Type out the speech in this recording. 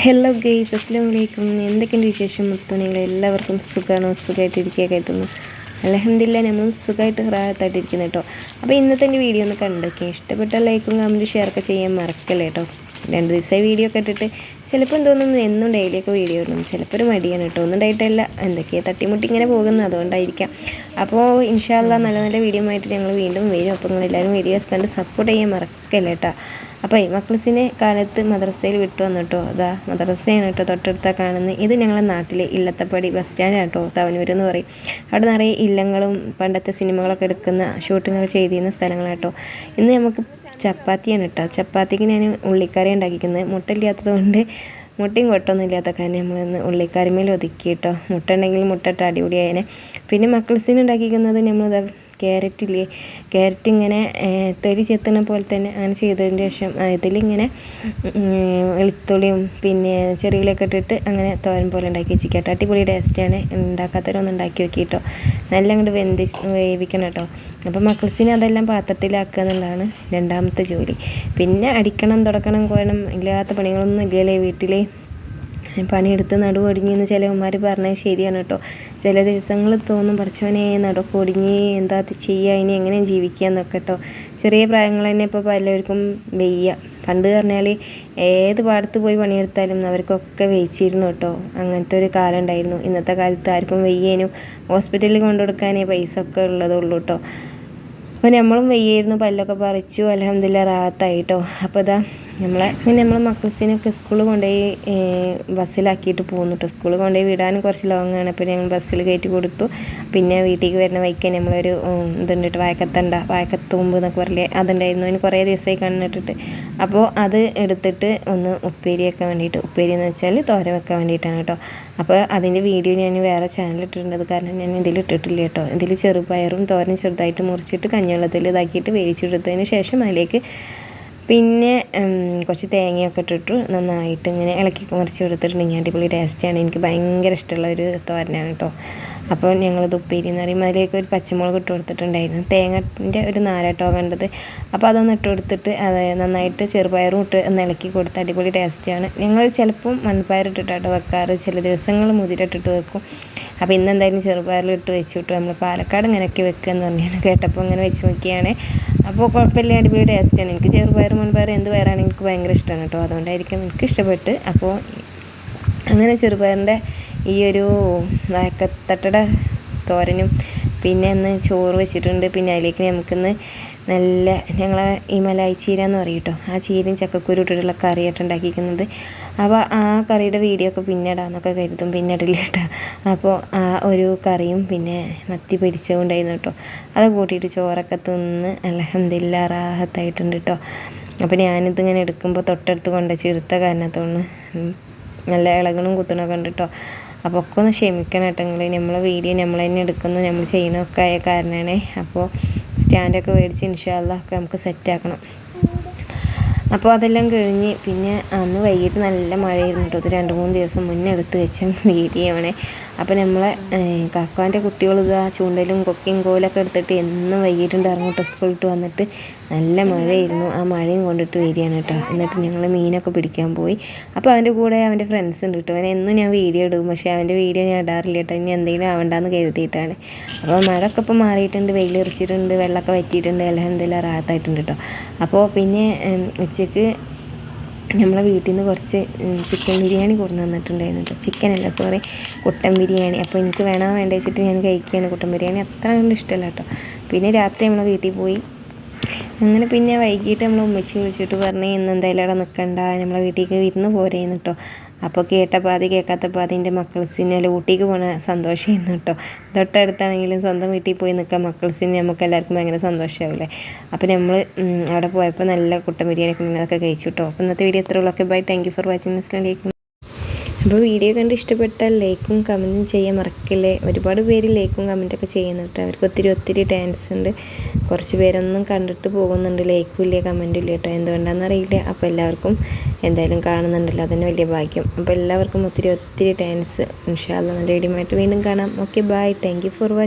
Hello guys അസ്സാം വലൈക്കും എന്തൊക്കെയുണ്ട് വിശേഷം? മുത്തുണികൾ എല്ലാവർക്കും സുഖമാണ്? സുഖമായിട്ടിരിക്കുക കരുതുന്നു അലഹമില്ല നമ്മളും സുഖമായിട്ട് റാഹത്തായിട്ടിരിക്കുന്നു കേട്ടോ. അപ്പോൾ ഇന്നത്തെ എന്റെ വീഡിയോ ഒന്ന് കണ്ടൊക്കെ ഇഷ്ടപ്പെട്ട ലൈക്കും കമന്റും ഷെയർക്കെ ചെയ്യാൻ മറക്കല്ലേ കേട്ടോ. രണ്ട് ദിവസമായി വീഡിയോ ഒക്കെ ഇട്ടിട്ട് ചിലപ്പോൾ തോന്നുന്നു എന്നും ഡെയിലിയൊക്കെ വീഡിയോ ഇടണം. ചിലപ്പോൾ ഒരു മടിയാണ് കേട്ടോ. ഒന്നും ഡയറ്റല്ല എന്തൊക്കെയാണ് തട്ടിമുട്ടി ഇങ്ങനെ പോകുന്നത് അതുകൊണ്ടായിരിക്കാം. അപ്പോൾ ഇൻഷാല്ല നല്ല നല്ല വീഡിയോ ആയിട്ട് ഞങ്ങൾ വീണ്ടും വരും. അപ്പോൾ നിങ്ങളെല്ലാവരും വീഡിയോസ് കണ്ട് സപ്പോർട്ട് ചെയ്യാൻ മറക്കല്ലേ കേട്ടോ. അപ്പോൾ മക്കളസിനെ കാലത്ത് മദ്രസയിൽ വിട്ടു വന്നിട്ടോ? അതാ മദ്രസയാണ് കേട്ടോ തൊട്ടടുത്താ കാണുന്നത്. ഇത് ഞങ്ങളുടെ നാട്ടിലെ ഇല്ലത്തപ്പടി ബസ് സ്റ്റാൻഡ് കേട്ടോ തവനൂർ എന്ന് പറയും. അവിടെ നിറയെ ഇല്ലങ്ങളും പണ്ടത്തെ സിനിമകളൊക്കെ എടുക്കുന്ന ഷൂട്ടിങ്ങൊക്കെ ചെയ്തിരുന്ന സ്ഥലങ്ങളാട്ടോ ഇന്ന് നമുക്ക് ചപ്പാത്തിയാണ് കേട്ടോ. ചപ്പാത്തിക്ക് ഞാൻ ഉള്ളിക്കറി ഉണ്ടാക്കിക്കുന്നത്. മുട്ട ഇല്ലാത്തത് കൊണ്ട് മുട്ടയും കൊട്ടൊന്നും ഇല്ലാത്ത കാരണം നമ്മളിന്ന് ഉള്ളിക്കറിമേൽ ഒതുക്കി കേട്ടോ. മുട്ട ഉണ്ടെങ്കിൽ മുട്ട ഇട്ട് അടിപൊളിയായനെ. പിന്നെ മക്കിൾസിന് ഉണ്ടാക്കിക്കുന്നത് നമ്മളിതാ ക്യാരറ്റ് ഇല്ലേ ക്യാരറ്റ് ഇങ്ങനെ തൊലി ചെത്തണ പോലെ തന്നെ അങ്ങനെ ചെയ്തതിന് ശേഷം ഇതിലിങ്ങനെ വെളുത്തുള്ളിയും പിന്നെ ചെറിയുള്ളിയൊക്കെ ഇട്ടിട്ട് അങ്ങനെ തോരൻ പോലെ ഉണ്ടാക്കി വെച്ചിട്ടോ അടിപൊളി ടേസ്റ്റാണ് ഉണ്ടാക്കാത്തവരൊന്നും ഉണ്ടാക്കി നോക്കി കേട്ടോ നല്ല അങ്ങോട്ട് വെന്തി വേവിക്കണം കേട്ടോ. അപ്പോൾ മക്കൾസിന് അതെല്ലാം പാത്രത്തിലാക്കുക എന്നുള്ളതാണ് രണ്ടാമത്തെ ജോലി. പിന്നെ അടിക്കണം തുടക്കണം കോരണം ഇല്ലാത്ത പണികളൊന്നും ഇല്ലല്ലേ വീട്ടിൽ പണിയെടുത്ത് നടുവൊടിഞ്ഞെന്ന് ചിലവന്മാർ പറഞ്ഞത് ശരിയാണ് കേട്ടോ. ചില ദിവസങ്ങൾ തോന്നും പഠിച്ചവനെ നടുക്കൊടിഞ്ഞ് എന്താ ചെയ്യുക ഇനി എങ്ങനെ ജീവിക്കുക എന്നൊക്കെ കേട്ടോ. ചെറിയ പ്രായങ്ങൾ തന്നെ ഇപ്പോൾ പലർക്കും വെയ്യ. പണ്ട് പറഞ്ഞാൽ ഏത് പാടത്ത് പോയി പണിയെടുത്താലും അവർക്കൊക്കെ വെയിച്ചിരുന്നു കേട്ടോ. അങ്ങനത്തെ ഒരു കാലം ഉണ്ടായിരുന്നു. ഇന്നത്തെ കാലത്ത് ആർക്കും വെയ്യേനും ഹോസ്പിറ്റലിൽ കൊണ്ടുകൊടുക്കാനേ പൈസ ഒക്കെ ഉള്ളതുള്ളൂ കേട്ടോ. അപ്പോൾ നമ്മളും വെയ്യായിരുന്നു. പല്ലൊക്കെ പറിച്ചു അലഹമ്മദില്ല റാത്തായിട്ടോ അപ്പോൾ ഇതാ നമ്മളെ പിന്നെ നമ്മൾ മക്കൾസിനൊക്കെ സ്കൂളിൽ കൊണ്ടുപോയി ബസ്സിലാക്കിയിട്ട് പോകുന്നു കേട്ടോ സ്കൂളിൽ കൊണ്ടുപോയി വിടാനും കുറച്ച് ലോങ്ങാണ്. അപ്പോൾ ഞങ്ങൾ ബസ്സിൽ കയറ്റി കൊടുത്തു. പിന്നെ വീട്ടിലേക്ക് വരുന്ന വൈക്കാൻ നമ്മളൊരു ഇതുണ്ട് കേട്ടോ വായക്കത്തണ്ട വായക്കത്തുമ്പ് എന്നൊക്കെ പറയില്ലേ അതുണ്ടായിരുന്നു. അതിന് കുറേ ദിവസമായി കണ്ണിട്ടിട്ട്. അപ്പോൾ അത് എടുത്തിട്ട് ഒന്ന് ഉപ്പേരി വെക്കാൻ വേണ്ടിയിട്ട് ഉപ്പേരി എന്ന് വെച്ചാൽ തോര വെക്കാൻ വേണ്ടിയിട്ടാണ് കേട്ടോ അപ്പോൾ അതിന്റെ വീഡിയോ ഞാൻ വേറെ ചാനൽ ഇട്ടിട്ടുണ്ട്. കാരണം ഞാൻ ഇതിൽ ഇട്ടിട്ടില്ല കേട്ടോ ഇതിൽ ചെറുപയറും തോരൻ ചെറുതായിട്ട് മുറിച്ചിട്ട് കഞ്ഞിവെള്ളത്തിൽ ഇതാക്കിയിട്ട് വേവിച്ചെടുത്തതിന് ശേഷം അതിലേക്ക് പിന്നെ കുറച്ച് തേങ്ങയൊക്കെ ഇട്ടിട്ട് നന്നായിട്ട് ഇങ്ങനെ ഇളക്കി മറിച്ച് കൊടുത്തിട്ടുണ്ടെങ്കിൽ അടിപൊളി ടേസ്റ്റാണ് എനിക്ക് ഭയങ്കര ഇഷ്ടമുള്ള ഒരു തോരനാണ് കേട്ടോ അപ്പോൾ ഞങ്ങളത് ഉപ്പേരി എന്ന് പറയുമ്പോൾ അതിലേക്ക് ഒരു പച്ചമുളക് ഇട്ട് കൊടുത്തിട്ടുണ്ടായിരുന്നു. തേങ്ങന്റെ ഒരു നാരാട്ടോ കണ്ടത്. അപ്പോൾ അതൊന്ന് ഇട്ട് കൊടുത്തിട്ട് അത് നന്നായിട്ട് ചെറുപയറും ഇട്ട് ഒന്ന് ഇളക്കി കൊടുത്ത് അടിപൊളി ടേസ്റ്റാണ് ഞങ്ങൾ ചിലപ്പം മൺപയർ ഇട്ടിട്ടാട്ടോ വെക്കാറ്. ചില ദിവസങ്ങൾ മുതിരിട്ടിട്ട് വെക്കും. അപ്പോൾ ഇന്ന് എന്തായാലും ചെറുപയറിൽ ഇട്ട് വെച്ചു വിട്ടു നമ്മൾ പാലക്കാട് ഇങ്ങനെയൊക്കെ വെക്കുക എന്ന് പറഞ്ഞാണ് കേട്ടപ്പോൾ ഇങ്ങനെ വെച്ച് നോക്കിയാണ്. അപ്പോൾ കുഴപ്പമില്ല അടിപൊളി ടേസ്റ്റാണ് എനിക്ക് ചെറുപയർ മുൻപയർ എന്ത് പയറാണ് എനിക്ക് ഭയങ്കര ഇഷ്ടമാണ് കേട്ടോ. അതുകൊണ്ടായിരിക്കും എനിക്ക് ഇഷ്ടപ്പെട്ട്. അപ്പോൾ അങ്ങനെ ചെറുപയറിന്റെ ഈ ഒരു വാക്കത്തട്ടയുടെ തോരനും പിന്നെ ഇന്ന് ചോറ് വെച്ചിട്ടുണ്ട്. പിന്നെ അതിലേക്ക് നമുക്കിന്ന് നല്ല ഞങ്ങൾ ഈ മലായി ചീര എന്ന് പറയും കേട്ടോ ആ ചീരയും ചക്കക്കുരു ഇട്ടിട്ടുള്ള കറിയായിട്ട് ഉണ്ടാക്കിയിരിക്കുന്നത്. അപ്പോൾ ആ കറിയുടെ വീഡിയോ ഒക്കെ പിന്നെ ഇടാമെന്നൊക്കെ കരുതും. പിന്നെ ഇടില്ല കേട്ടോ. അപ്പോൾ ആ ഒരു കറിയും പിന്നെ മത്തി പൊരിച്ചതുണ്ടായിരുന്നു കേട്ടോ അത് കൂട്ടിയിട്ട് ചോറൊക്കെ തിന്ന് അലഹമില്ല റാഹത്തായിട്ടുണ്ട് കേട്ടോ അപ്പോൾ ഞാനിതിങ്ങനെ എടുക്കുമ്പോൾ തൊട്ടടുത്ത് കൊണ്ട ചെറുത്ത കാരണത്തോണ്ട് നല്ല ഇളകണും കുത്തണമൊക്കെ ഉണ്ട് കേട്ടോ അപ്പോൾ ഒക്കെ ഒന്ന് ക്ഷമിക്കണം കേട്ടോ നിങ്ങൾ നമ്മളെ വീഡിയോ നമ്മൾ തന്നെ എടുക്കുന്നു. നമ്മൾ ചെയ്യണമൊക്കെ ആയ കാരണമാണ് അപ്പോൾ സ്റ്റാൻഡൊക്കെ മേടിച്ച് ഇൻഷാല്ല ഒക്കെ നമുക്ക് സെറ്റാക്കണം അപ്പോൾ അതെല്ലാം കഴിഞ്ഞ് പിന്നെ അന്ന് വൈകിട്ട് നല്ല മഴയായിരുന്നു കേട്ടോ. രണ്ട് മൂന്ന് ദിവസം മുന്നേ എടുത്ത് വെച്ച വീഡിയോ ആണ്. അപ്പോൾ നമ്മളെ കാക്കാന്റെ കുട്ടികൾ ഇതാ ചൂണ്ടലും കൊക്കയും കോലൊക്കെ എടുത്തിട്ട് എന്നും വൈകിട്ടുണ്ട് ഇറങ്ങും കേട്ടോ സ്കൂളിട്ട് വന്നിട്ട്. നല്ല മഴയായിരുന്നു. ആ മഴയും കൊണ്ടിട്ട് വരികയാണ് കേട്ടോ. എന്നിട്ട് ഞങ്ങൾ മീനൊക്കെ പിടിക്കാൻ പോയി. അപ്പോൾ അവന്റെ കൂടെ അവന്റെ ഫ്രണ്ട്സ് ഉണ്ട് കേട്ടോ. അവൻ എന്നും ഞാൻ വീഡിയോ ഇടും. പക്ഷേ അവന്റെ വീഡിയോ ഞാൻ ഇടാറില്ല കേട്ടോ. ഇനി എന്തെങ്കിലും ആവണ്ടെന്ന് കരുതിയിട്ടാണ്. അപ്പോൾ മഴയൊക്കെ ഇപ്പോൾ മാറിയിട്ടുണ്ട്. വെയിലെറിച്ചിട്ടുണ്ട് വെള്ളമൊക്കെ വറ്റിയിട്ടുണ്ട്. എല്ലാം എന്തെല്ലാം റാത്തായിട്ടുണ്ട് കേട്ടോ. അപ്പോൾ പിന്നെ ഉച്ചയ്ക്ക് നമ്മളെ വീട്ടിൽ നിന്ന് കുറച്ച് ചിക്കൻ ബിരിയാണി കൊണ്ടു തന്നിട്ടുണ്ടായിരുന്നു കേട്ടോ ചിക്കൻ അല്ല സോറി കുട്ടൻ ബിരിയാണി. അപ്പോൾ എനിക്ക് വേണോ വേണ്ട വെച്ചിട്ട് ഞാൻ കഴിക്കുകയാണ് കുട്ടൻ ബിരിയാണി. അത്ര കണ്ട് ഇഷ്ടമല്ല കേട്ടോ പിന്നെ രാത്രി നമ്മളെ വീട്ടിൽ പോയി അങ്ങനെ പിന്നെ വൈകിട്ട് നമ്മൾ ഉമ്മച്ചി വിളിച്ചിട്ട് പറഞ്ഞു ഇന്ന് എന്തായാലും അവിടെ നിൽക്കണ്ട നമ്മളെ വീട്ടിലേക്ക് വിരുന്ന് പോരേന്ന് കേട്ടോ അപ്പോൾ കേട്ട പാതി കേൾക്കാത്ത പാതി എന്റെ മക്കൾസിനെ ഊട്ടിക്ക് പോണ സന്തോഷമായിരുന്നു കേട്ടോ തൊട്ടടുത്താണെങ്കിലും സ്വന്തം വീട്ടിൽ പോയി നിൽക്കാൻ മക്കൾസിന് നമുക്ക് എല്ലാവർക്കും ഭയങ്കര സന്തോഷമാവില്ലേ അപ്പോൾ നമ്മൾ അവിടെ പോയപ്പോൾ നല്ല കുട്ടൻ ബിരിയാണി ഒക്കെ കഴിച്ചു കേട്ടോ അപ്പോൾ ഇന്നത്തെ വീഡിയോ എത്ര ഉള്ളൊക്കെ bye. Thank you for watching Aslam അപ്പോൾ വീഡിയോ കണ്ട് ഇഷ്ടപ്പെട്ടാൽ ലൈക്കും കമന്റും ചെയ്യാൻ മറക്കില്ലേ. ഒരുപാട് പേര് ലൈക്കും കമന്റൊക്കെ ചെയ്യുന്നുണ്ട് അവർക്ക് ഒത്തിരി ഒത്തിരി ടാൻസ് ഉണ്ട്. കുറച്ച് പേരൊന്നും കണ്ടിട്ട് പോകുന്നുണ്ട്. ലൈക്കും ഇല്ല കമന്റും ഇല്ല കേട്ടോ. എന്തുകൊണ്ടാണെന്ന് അറിയില്ല. അപ്പോൾ എല്ലാവർക്കും എന്തായാലും കാണുന്നുണ്ടല്ലോ. അതന്നെ വലിയ ഭാഗ്യം. അപ്പോൾ എല്ലാവർക്കും ഒത്തിരി ഒത്തിരി ടാൻസ് ഇൻഷാല്ല നല്ല വീഡിയോ വീണ്ടും കാണാം. Okay bye thank for watching